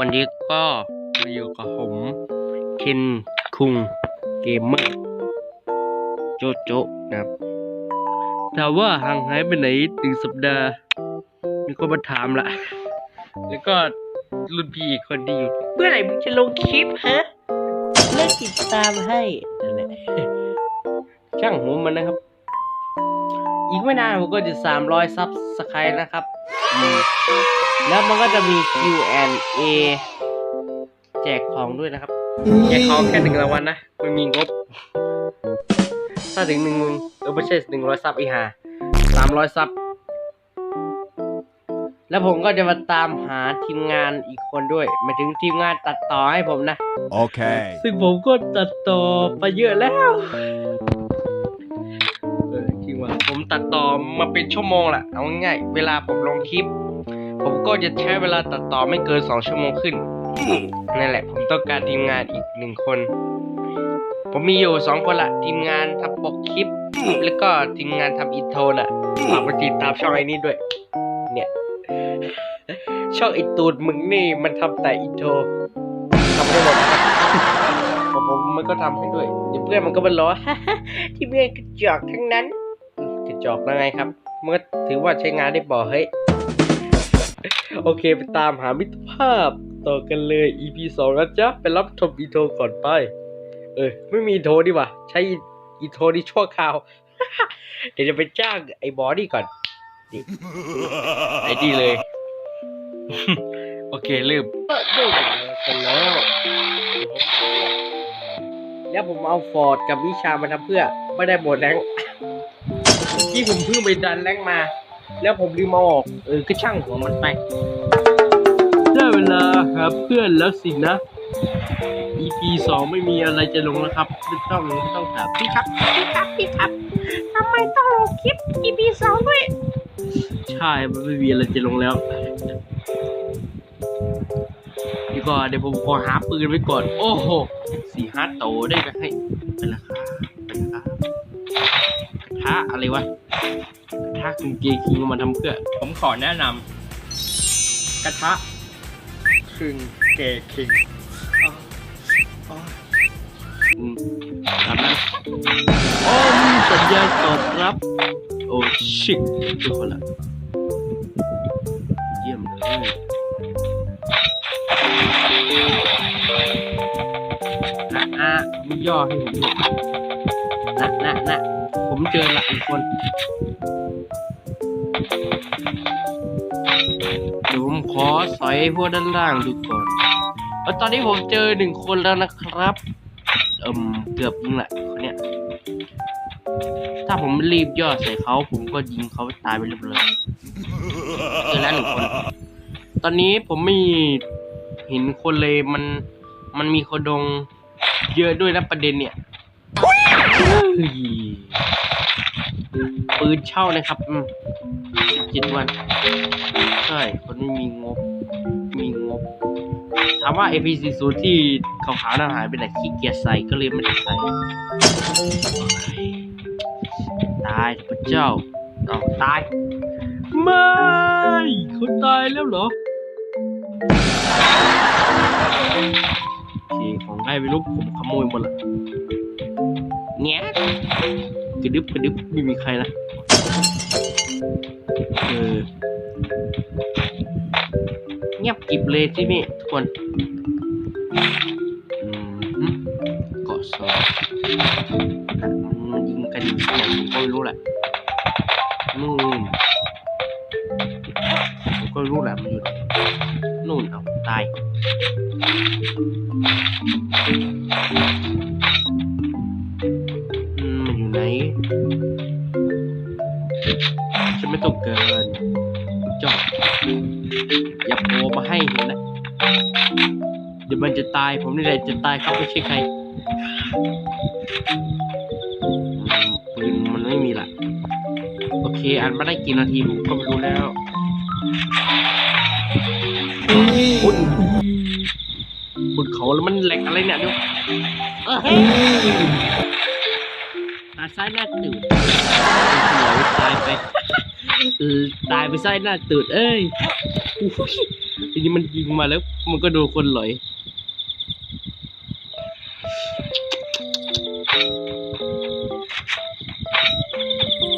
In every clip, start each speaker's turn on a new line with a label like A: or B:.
A: วันนี้ก็มาอยู่กับผมเคนคุงเกมเมอร์โจโจนะครับถามว่าห่างหายไปไหนหนึ่งสัปดาห์มีคนมาถามละ แล้วก็รุ่นพี่อีกคนที่อยู่เมื่อไหร่มึงจะลงคลิปฮะเลิกติดตามให้นั่นแหละช่างหัวมันนะครับ อีกไม่นานผมก็จะสามร้อยซับสไครต์นะครับอืม แล้วมันก็จะมี Q&A แจกของด้วยนะครับ แจกของแค่หนึ่งรางวัลนะไม่มีงบ ถ้าถึงหนึ่งเออไม่ใช่หนึ่งร้อยซับอีห่าสามร้อยซับ แล้วผมก็จะมาตามหาทีมงานอีกคนด้วยหมายถึงทีมงานตัดต่อให้ผมนะ
B: Okay.
A: ซึ่งผมก็ตัดต่อไปเยอะแล้วเออจริงว่าผมตัดต่อมาเป็นชั่วโมงแหละเอาง่ายๆเวลาผมลงคลิป ผมก็จะใช้เวลาตัดต่อไม่เกินสองชั่วโมงขึ้น นั่นแหละ ผมต้องการทีมงานอีกหนึ่งคน ผมมีอยู่สองคนละทีมงานทำปกคลิป แล้วก็ทีมงานทำอินโทรน่ะฝากไปติดตามช่องไอ้นี้ด้วย เนี่ยช่องไอตูดมึงนี่มันทำแต่อินโทรทำได้หมดนะผมผมมันก็ทำให้ด้วยเดี๋ยวเพื่อนมันก็มาล้อที่เพื่อนกระจอกทั้งนั้นกระจอกแล้วไงครับมันก็ถือว่าใช้งานได้บ่เฮ้ย โอเคไปตามหามิตรภาพต่อกันเลย EP สองนะจ๊ะ ไปรับชมอีโทก่อนไป เออ ไม่มีอีโทดีกว่า ใช้อีโทรที่ชั่วคราว เดี๋ยวจะไปจ้างไอ้บอดี้ก่อนดิไอ้ดีเลย โอเคเริ่มเริ่มกันแล้ว แล้วผมเอาฟอร์ดกับวิชามาทำเพื่อ ไม่ได้หมดแรงที่ผมเพิ่งไปดันแรงมา แล้วผมลืมเอาออก เออก็ช่างหัวมันไปได้เวลาหาเพื่อนแล้วสินะ EP สองไม่มีอะไรจะลงแล้วครับไม่ต้องไม่ต้องถามพี่ครับ
C: พี่ครับพี่ครับทำไมต้องลงคลิป EP สองด้วย
A: ใช่มันไม่มีอะไรจะลงแล้วเดี๋ยวก่อนเดี๋ยวผมขอหาปืนไว้ก่อน โอ้โหสี่ห้าโตได้ไปให้ไปละครับไปละครับกระทะอะไรวะกระ ทะคุณเกคิงเอามาทำเพื่อ ผมขอแนะนำกระทะคึงเกคิงอืมตามนั้นโอ้มีสัญญาณตอบรับ โอ้ชิตทุกคนละเยี่ยมเลยนะอะมีย่อให้ผมด้วยนะนะนะผมเจอละอีกคน อสอยพวกด้านล่างดูก่อนเออตอนนี้ผมเจอหนึ่งคนแล้วนะครับ เอิมเกือบยิงแหละคนเนี้ย ถ้าผมรีบย่อใส่เขาผมก็ยิงเขาตายไปเรียบร้อยเจอแล้วหนึ่งคน ตอนนี้ผมไม่เห็นคนเลยมันมันมีโคดงเยอะด้วยนะประเด็นเนี่ยปืนเช่านะครับสิบ เจ็ดวัน ใช่ คนไม่มีงบ มีงบ ถามว่า AP40 ที่ขาวๆน่าหายไปไหนขี้เกียจใส่ก็เลยไม่ได้ใส่ ตายพระเจ้าเอาตาย ไม่เขาตายแล้วเหรอโอเคของใครไม่รู้ผมขโมยหมดละเงี้ยกระดึบกระดึบไม่มีใครนะ เออเงียบกิบเลยที่นี่ทุกคนเกาะสองนะมันยิงกันอยู่ที่ไหนผมก็ไม่รู้แหละนู่นก็รู้แหละมันอยู่นู่นเอาตายมันอยู่ไหน ฉันไม่ต้องเกิน จอดอย่าโผล่มาให้เห็นนะ เดี๋ยวมันจะตายผมนี่แหละจะตายครับไม่ใช่ใครมปืนมันไม่มีละโอเคอันมาได้กี่นาทีผมก็ไม่รู้แล้วบุญบุญเขาแล้วมันแหลกอะไรเนี่ยเดี๋ยวเอ้ยตาซ้ายหน้าตื่นตายไป ตายไปซ้หน้าตื่นเอ้ยทีนี้มันยิงมาแล้ว มันก็โดนคนหลอย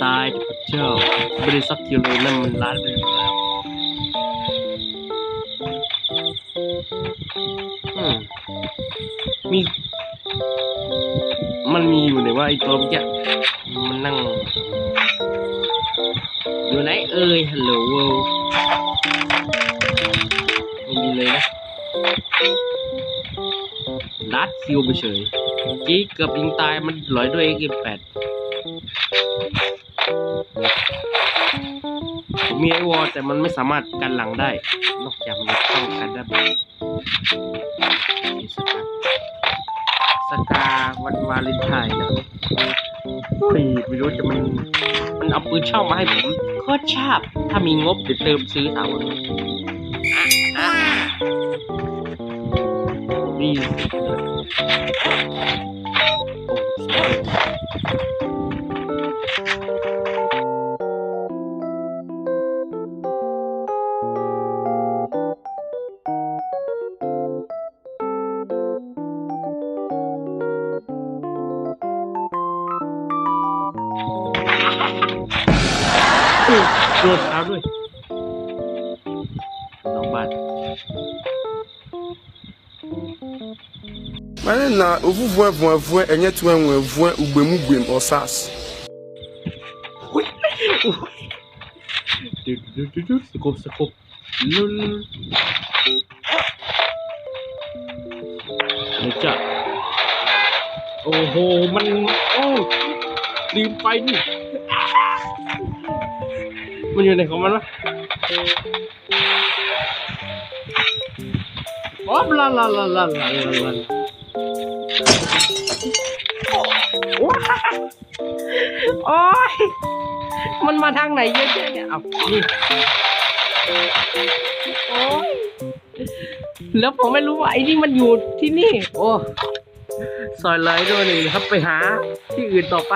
A: ตายเจ้าไม่ได้สักทีเลยนั่นมันล้านไปแล้วอืมมี มันมีอยู่ไหนว่าไอ้ตัวเมื่อกี้มันนั่ง เอ่ยฮัลโหลไม่มีเลยนะลัดคิวไปเฉยเมื่อกี้เกือบยิงตายมันลอยด้วย AK8 ผมมีไอวอลแต่มันไม่สามารถกันหลังได้ นอกจากมันจะป้องกันได้แบบสกาสกาวันวาเลนไทน์นะเฮ้ยไม่รู้จะมัน เอาปืนเช่ามาให้ผมโคตรชอบ ถ้ามีงบเดี๋ยวเติมซื้อเอาอะอะนี่
B: mane na ovuvue vuevue enye tue nwevue ugbemugblem osas
A: ดูดูดูดูสกบสกบลุลนี่จ้ะโอ้โห มัน โอ้ลืมไปนี่ มันอยู่ไหนของมันวะโอ้ลาลาลาลาลาลา มันมาทางไหนเยอะแยะเนี่ย เอานี่โอ้ยแล้วผมไม่รู้ว่าไอ้นี่มันอยู่ที่นี่ โอ้ซอยเลยด้วยหนึ่งครับไปหาที่อื่นต่อไป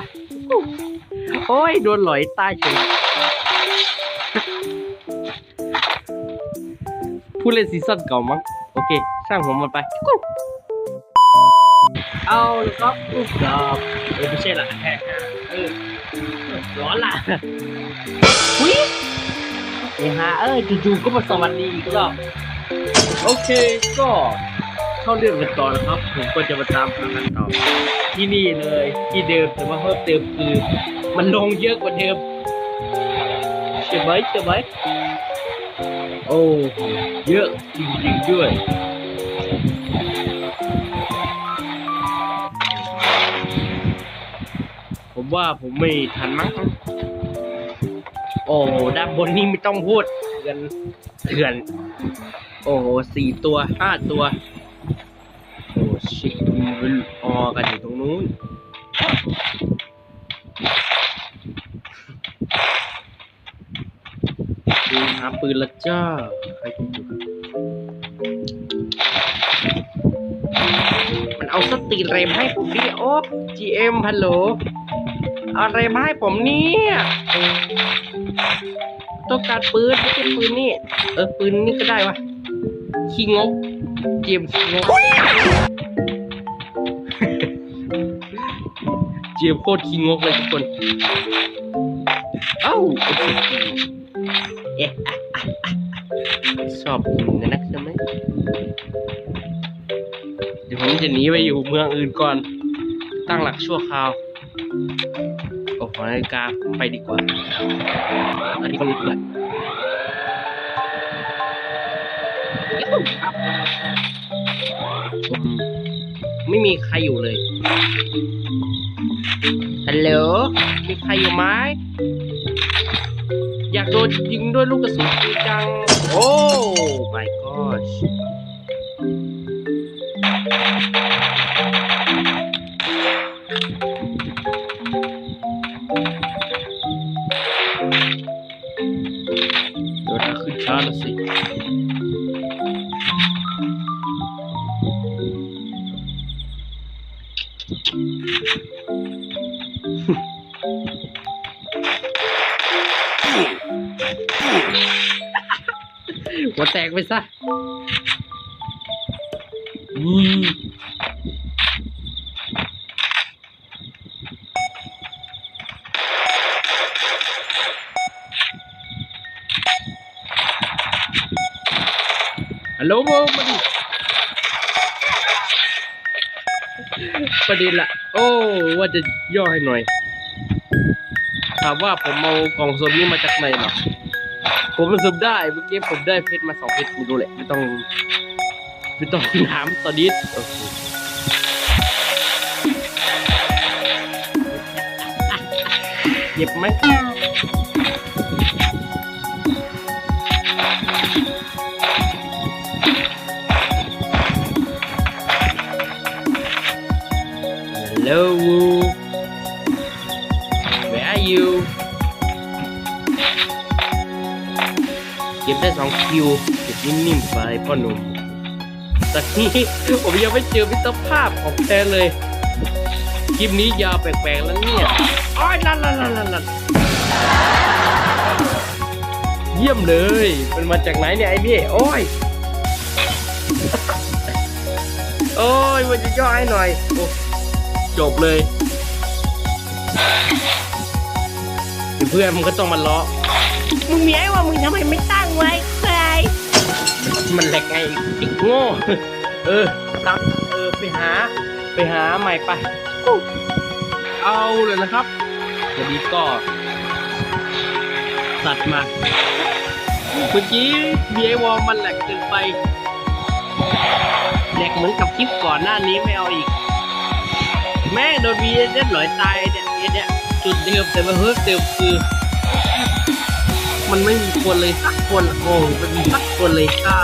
A: โอ้ย โดนหลอยตายเฉยผู้เล่นซีซั่นเก่ามั้ง โอเค สร้างผมมันไป เอาเลยครับลูกดอกเออไม่ใช่ละเออ ร้อนล่ะอุ้ยไอ้ฮะเออจู่ๆก็มาสวัสดีอีกรอบโอเคก็เข้าเรื่องกันต่อนะครับ ผมก็จะมาตามหากันต่อที่นี่เลยที่เดิมแต่ว่าเพิ่มเติมคือ มันลงเยอะกว่าเดิมใช่ไหมใช่ไหมโอ้เยอะจริงๆด้วย ว่าผมไม่ทันมั้ง โอ้ด้านบนนี้ไม่ต้องพูดเถื่อนเถื่อน โอ้สี่ตัวห้าตัว โอ้ชิคมันออกันอยู่ตรงนู้นดูหาปืนละจ้าใครจะอยู่มันเอาสตีเรมให้ผมดิโอ๊บ GM ฮัลโหล อะไรมาให้ผมเนี่ยต้องการปืนไม่ใช่ปืนนี่ เออปืนนี่ก็ได้วะขี้งกเกมขี้งกเจียมโคตรขี้งกเลยทุกคน เอ้าเอ๊ะอะอะอะชอบกินนะนักใช่ไหมเดี๋ยวผมจะหนีไปอยู่เมืองอื่นก่อน ตั้งหลักชั่วคราว โอ้โหนาฬิกาไปดีกว่าอันนี้ก็มีด้วยไม่มีใครอยู่เลย ฮัลโหล มีใครอยู่ไหม อยากโดนยิงด้วยลูกกระสุนจัง โอ้ my gosh หัวแตกไปซะอืมฮัลโหลโมมาดิ ประเด็นละโอ้ว่าจะย่อให้หน่อย ถามว่าผมเอากล่องสุ่มนี้มาจากไหนเหรอผมสุ่มได้เมื่อกี้ผมได้เพชรมาสองเพชรไม่รู้แหละไม่ต้องไม่ต้องถามตอนนี้เคเจ็บไหม ฮัลโหล Where are you เก็บได้สองคิวเก็บนิ่มๆไปพ่อหนุ่มตอนนี้ผมยังไม่เจอมิตรภาพของแท้เลย คลิปนี้ยาวแปลกๆแล้วเนี่ยอ้อยนั่นนั่นนั่นนั่นเยี่ยมเลย มันมาจากไหนเนี่ยไอ้พี่โอ้ยโอ้ยมันจะย่อให้หน่อยโอ้ จบเลยเดี๋ยวเพื่อนมันก็ต้องมาล้อ
C: มึงมีไอ้ว่ามึงทำไมไม่ตั้งไว้ใคร
A: มันแหลกไงอีกโง่เออตักเออไปหา ไปหาใหม่ไป เอาเลยนะครับวันนี้ก็ตัดมาเมื่อกี้เบียวอลมันแหลกเกินไปแหลกเหมือนกับคลิปก่อนหน้านี้ไม่เอาอีก แม่งโดนบีเล่นหลอยตายเนี่ยไอ้เนี่ยจุดเดิมแต่มาเฮ้ยเดิมคือ มันไม่มีคนเลยสักคนโอ้มันมีสักคนเลยใช่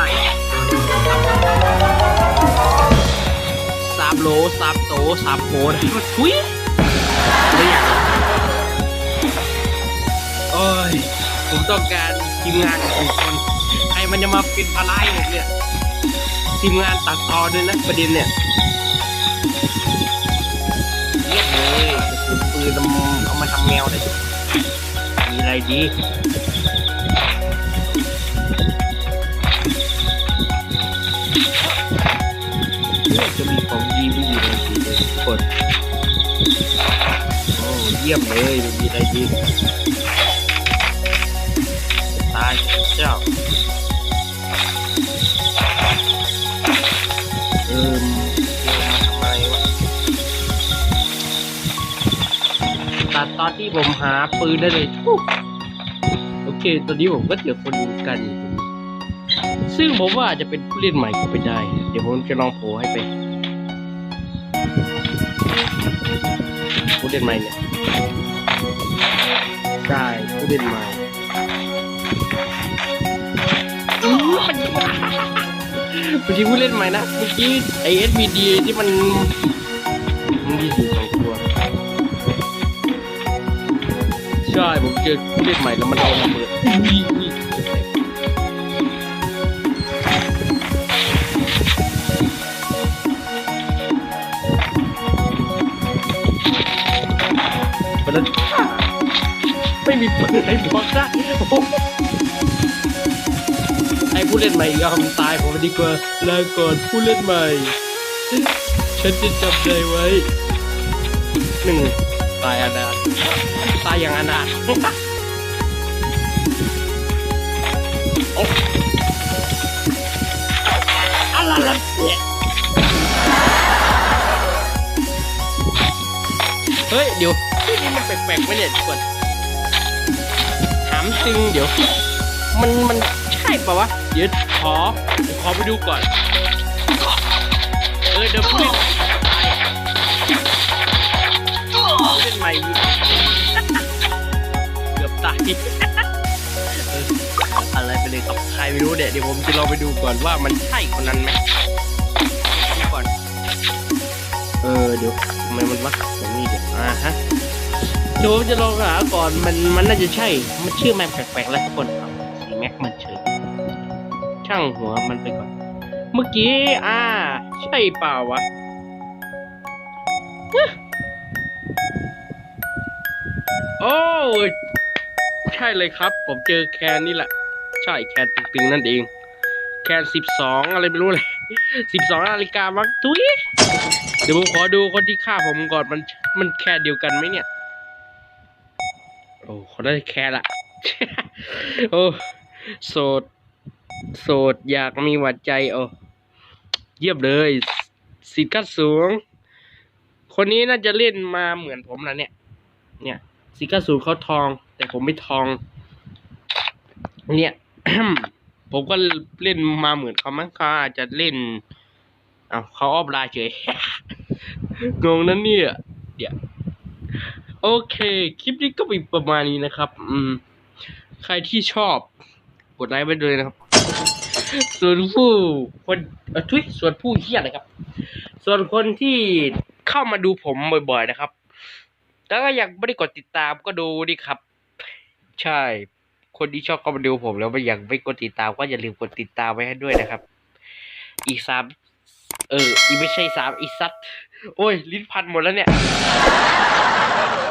A: สามโหลสามโตสามโหนทุยไม่อยากโอ้ยผมต้องการทีมงานของคนใครมันจะมาเป็นภาระให้ผมเนี่ยทีมงานตัดต่อด้วยนะประเด็นเนี่ย กระสุนปืนเอาเอามาทำแมวได้มีอะไรดีเนี่ยจะมีของดีไม่อยู่ในทีเลยทุกคนโอ้เยี่ยมเลยม่มีอะไรดีตายเจ้า ตัดตอนที่ผมหาปืนได้เลยทุกโอเค ตอนนี้ผมก็เจอคนกันอยู่ตรงนี้ซึ่งผมว่าอาจจะเป็นผู้เล่นใหม่ก็ไปได้ เดี๋ยวผมจะลองโผล่ให้ไปผู้เล่นใหม่เนี่ยใช่ผู้เล่นใหม่เมื่อกี้ผู้เล่นใหม่นะเมื่อกี้ไอเอสบีดีที่มันมันมีสี่ส ช่ผมเจอผู้เล่นใหม่แล้วมันเอามาเปิดอุ้ยอุ้ยมันแล้วไม่มีปืนให้บอกได้โอ้โหให้ผู้เล่นใหม่ยอมตายผมดีกว่าลาก่อนผู้เล่นใหม่ ฉันจะจำใจไว้หนึ่งตายอนาถ ตายอย่างอนาถอะไรล่ะเนี่ยเฮ้ย เดี๋ยวที่นี่มันแปลกๆไหมเนี่ยทุกคนถามจริงเดี๋ยว มันมันใช่ปะวะ เดี๋ยวขอขอไปดูก่อน เออเดี๋ยวพูด เล่นใหม่เกือบตายอะไรไปเลยกับใครไม่รู้เดี๋ยวเดี๋ยวผมจะลองไปดูก่อนว่ามันใช่คนนั้นไหมก่อน เออเดี๋ยวทำไมมันวักอย่างนี้เดี๋ยวอ่าฮะเดี๋ยวผมจะลองหาก่อนมันมันน่าจะใช่ มันชื่อแม็กแปลกๆแล้วทุกคนเอาสีแม็กมันเฉยช่างหัวมันไปก่อน เมื่อกี้อ่า ใช่เปล่าวะ โอ้ยใช่เลยครับ ผมเจอแคนนี่แหละ ใช่แคนตึงๆนั่นเอง แคนสิบสองอะไรไม่รู้เลยสิบสองนาฬิกามั้งทุยเดี๋ยวผมขอดูคนที่ฆ่าผมก่อนมันมันแค่เดียวกันไหมเนี่ย โอ้เขาได้แค่ละโอ้โสด โสดอยากมีหวัดใจโอ้เยี่ยมเลยสิทธิ์กัดสูง คนนี้น่าจะเล่นมาเหมือนผมนะเนี่ย เนี่ย สิกัดสูงเขาทอง แต่ผมไม่ทอง เนี่ย ผมก็เล่นมาเหมือนเขามั้งเขาอาจจะเล่นเอ้าเขาออฟไลน์เฉยงงนั่นเนี่ย เดี๋ยวโอเค คลิปนี้ก็มีประมาณนี้นะครับ อืม ใครที่ชอบ กดไลค์ไปเลยนะครับ ส่วนผู้คนอทุยส่วนผู้เฮียนะครับ ส่วนคนที่เข้ามาดูผมบ่อย ๆ นะครับ แล้วก็ยังไม่ได้กดติดตามก็ดูดิครับ ใช่ คนที่ชอบเข้ามาดูผมแล้วไม่อยากไม่กดติดตามก็อย่าลืมกดติดตามไว้ให้ด้วยนะครับ อีกสามเออ อีกไม่ใช่สามอีกซัดโอ้ย ลิ้นพันหมดแล้วเนี่ย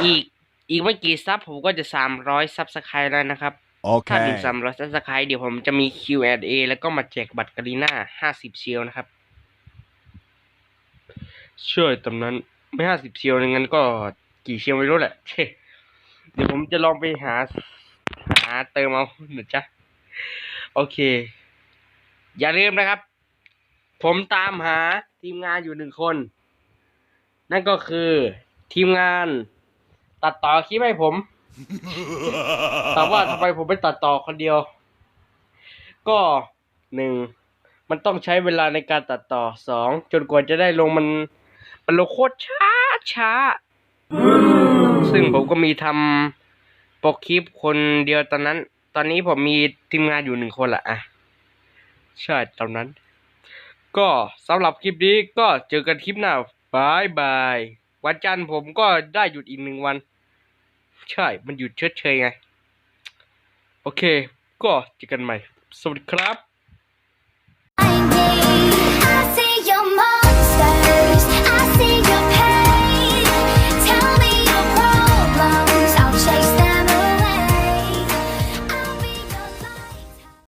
A: อีกอีกไม่กี่ซับผมก็จะสามร้อยซับสไครต์แล้วนะครับ ถ้าถึง
D: Okay.
A: สามร้อยซับสไครต์เดี๋ยวผมจะมี Q&A แล้วก็มาแจกบัตรกาลีน่าห้าสิบเชียวนะครับ ช่วยตำนั้นไม่ห้าสิบเชียวงั้นก็ กี่เชียวไม่รู้แหละเชเดี๋ยวผมจะลองไปหา หาเติมเอาหนะจ๊ะโอเค อย่าลืมนะครับ ผมตามหาทีมงานอยู่หนึ่งคน นั่นก็คือทีมงาน ตัดต่อคลิปให้ผมถามว่าทำไมผมไม่ตัดต่อคนเดียว ก็หนึ่งมันต้องใช้เวลาในการตัดต่อสองจนกว่าจะได้ลงมัน มันลงโคตรช้าช้า ซึ่งผมก็มีทำโปรคลิปคนเดียวตอนนั้น ตอนนี้ผมมีทีมงานอยู่หนึ่งคนละอะ ใช่ตอนนั้น ก็สำหรับคลิปนี้ก็เจอกันคลิปหน้าบายบาย วันจันทร์ผมก็ได้หยุดอีกหนึ่งวัน ใช่ มันหยุดเชดเชยไง โอเค ก็เจอกันใหม่ สวัสดีครับ